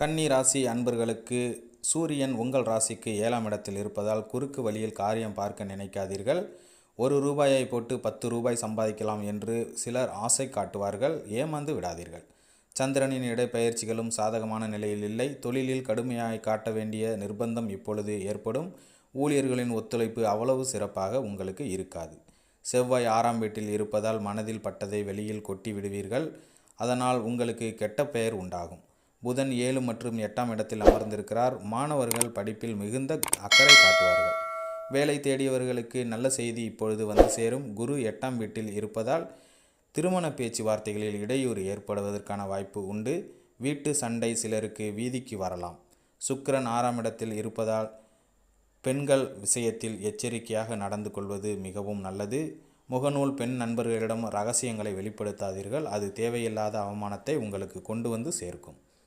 கன்னி ராசி அன்பர்களுக்கு சூரியன் உங்கள் ராசிக்கு ஏழாம் இடத்தில் இருப்பதால் குறுக்கு வழியில் காரியம் பார்க்க நினைக்காதீர்கள். ஒரு ரூபாயை போட்டு பத்து ரூபாய் சம்பாதிக்கலாம் என்று சிலர் ஆசை காட்டுவார்கள். ஏமாந்து விடாதீர்கள். சந்திரனின் இடைப்பயிற்சிகளும் சாதகமான நிலையில் இல்லை. தொழிலில் கடுமையாய் காட்ட வேண்டிய நிர்பந்தம் இப்பொழுது ஏற்படும். ஊழியர்களின் ஒத்துழைப்பு அவ்வளவு சிறப்பாக உங்களுக்கு இருக்காது. செவ்வாய் ஆறாம் வீட்டில் இருப்பதால் மனதில் பட்டதை வெளியில் கொட்டி விடுவீர்கள். அதனால் உங்களுக்கு கெட்ட பெயர் உண்டாகும். புதன் ஏழு மற்றும் எட்டாம் இடத்தில் அமர்ந்திருக்கிறார். மாணவர்கள் படிப்பில் மிகுந்த அக்கறை காட்டுவார்கள். வேலை தேடியவர்களுக்கு நல்ல செய்தி இப்பொழுது வந்து சேரும். குரு எட்டாம் வீட்டில் இருப்பதால் திருமண பேச்சுவார்த்தைகளில் இடையூறு ஏற்படுவதற்கான வாய்ப்பு உண்டு. வீட்டு சண்டை சிலருக்கு வீதிக்கு வரலாம். சுக்கிரன் ஆறாம் இடத்தில் இருப்பதால் பெண்கள் விஷயத்தில் எச்சரிக்கையாக நடந்து கொள்வது மிகவும் நல்லது. முகநூல் பெண் நண்பர்களிடம் ரகசியங்களை வெளிப்படுத்தாதீர்கள். அது தேவையில்லாத அவமானத்தை உங்களுக்கு கொண்டு வந்து சேர்க்கும்.